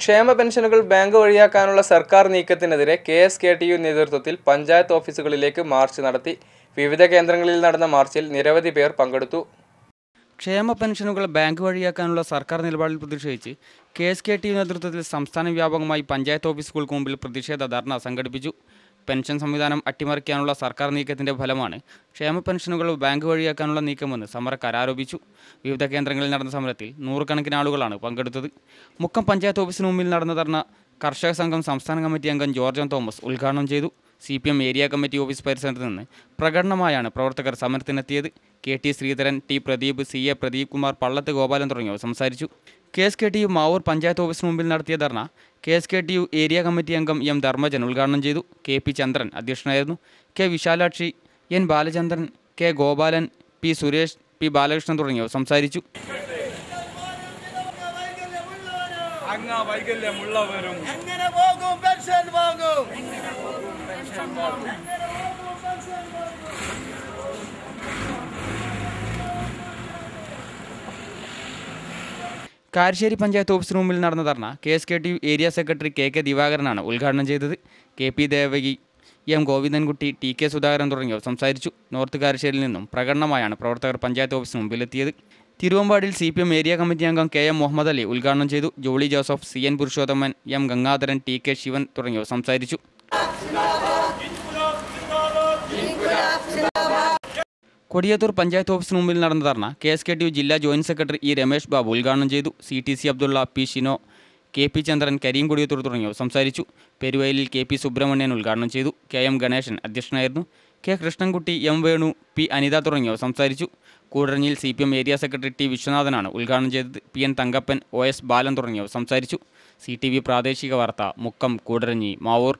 ക്ഷേമ പെൻഷനുകൾ ബാങ്ക് വഴിയാക്കാനുള്ള സർക്കാർ നീക്കത്തിനെതിരെ K S K T U നേതൃത്വത്തിൽ പഞ്ചായത്ത് ഓഫീസുകളിലേക്ക് മാർച്ച് നടത്തി. വിവിധ കേന്ദ്രങ്ങളിൽ നടന്ന മാർച്ചിൽ നിരവധി പേർ പങ്കെടുത്തു. ക്ഷേമ പെൻഷനുകൾ ബാങ്ക് വഴിയാക്കാനുള്ള സർക്കാർ നിലപാടിൽ പ്രതിഷേധിച്ച് K S K T U നേതൃത്വത്തിൽ സംസ്ഥാന വ്യാപകമായി പഞ്ചായത്ത് ഓഫീസുകൾക്ക് മുമ്പിൽ പ്രതിഷേധ ധർണ സംഘടിപ്പിച്ചു. പെൻഷൻ സംവിധാനം അട്ടിമറിക്കാനുള്ള സർക്കാർ നീക്കത്തിന്റെ ഫലമാണ് ക്ഷേമ പെൻഷനുകൾ ബാങ്ക് വഴിയാക്കാനുള്ള നീക്കമെന്ന് സമരക്കാർ ആരോപിച്ചു. വിവിധ കേന്ദ്രങ്ങളിൽ നടന്ന സമരത്തിൽ നൂറുകണക്കിന് ആളുകളാണ് പങ്കെടുത്തത്. മുക്കം പഞ്ചായത്ത് ഓഫീസിന് മുമ്പിൽ നടന്ന ധർണ കർഷക സംഘം സംസ്ഥാന കമ്മിറ്റി അംഗം ജോർജൻ തോമസ് ഉദ്ഘാടനം ചെയ്തു. C P M area committee office പരിസരത്ത് നിന്ന് പ്രകടനമായാണ് പ്രവർത്തകർ സമരത്തിനെത്തിയത്. K T Sreedharan T Pradeep C A Pradeep Kumar Pallath Gopalan തുടങ്ങിയവർ സംസാരിച്ചു. K S K T U Mavoor panchayat ഓഫീസിന് മുമ്പിൽ നടത്തിയ dharna K S K T U area committee അംഗം എം ധർമ്മജൻ ഉദ്ഘാടനം ചെയ്തു. കെ പി ചന്ദ്രൻ അധ്യക്ഷനായിരുന്നു. K Visalakshi N Balachandran K Gopalan P Suresh P Balakrishnan തുടങ്ങിയവർ സംസാരിച്ചു. അങ്ങനെ പോകും പെൻഷൻ? കാരശ്ശേരി പഞ്ചായത്ത് ഓഫീസ് റൂമിൽ നടന്ന dharna K S K T area secretary K K ദിവാകരനാണ് ഉദ്ഘാടനം ചെയ്തത്. K P Devaki M Govindankutty T K Sudhakaran തുടങ്ങിയവർ സംസാരിച്ചു. നോർത്ത് കാരശ്ശേരിയിൽ നിന്നും പ്രകടനമായാണ് പ്രവർത്തകർ പഞ്ചായത്ത് ഓഫീസിന് മുമ്പിലെത്തിയത്. തിരുവമ്പാടിയിൽ C P M area committee അംഗം കെ എം മുഹമ്മദ് അലി ഉദ്ഘാടനം ചെയ്തു. Jolly Joseph C N Purushothaman M Gangadharan T K Sivan തുടങ്ങിയവർ സംസാരിച്ചു. കൊടിയത്തൂർ പഞ്ചായത്ത് ഓഫീസിന് മുമ്പിൽ നടന്ന dharna K S K T U ജില്ലാ joint secretary E Ramesh Babu ഉദ്ഘാടനം ചെയ്തു. C T C Abdulla P Shino K P Chandran Karim Kodiyathur തുടങ്ങിയവർ സംസാരിച്ചു. പെരുവയലിൽ കെ പി സുബ്രഹ്മണ്യൻ ഉദ്ഘാടനം ചെയ്തു. കെ എം ഗണേശൻ അധ്യക്ഷനായിരുന്നു. K Krishnankutty M Venu P Anitha തുടങ്ങിയവർ സംസാരിച്ചു. കൂടരഞ്ഞിൽ C P M area secretary T വിശ്വനാഥനാണ് ഉദ്ഘാടനം ചെയ്തത്. P N Thankappan O S Balan തുടങ്ങിയവർ സംസാരിച്ചു. സി ടി വി പ്രാദേശിക വാർത്ത മുക്കം കൂടരഞ്ഞി മാവൂർ.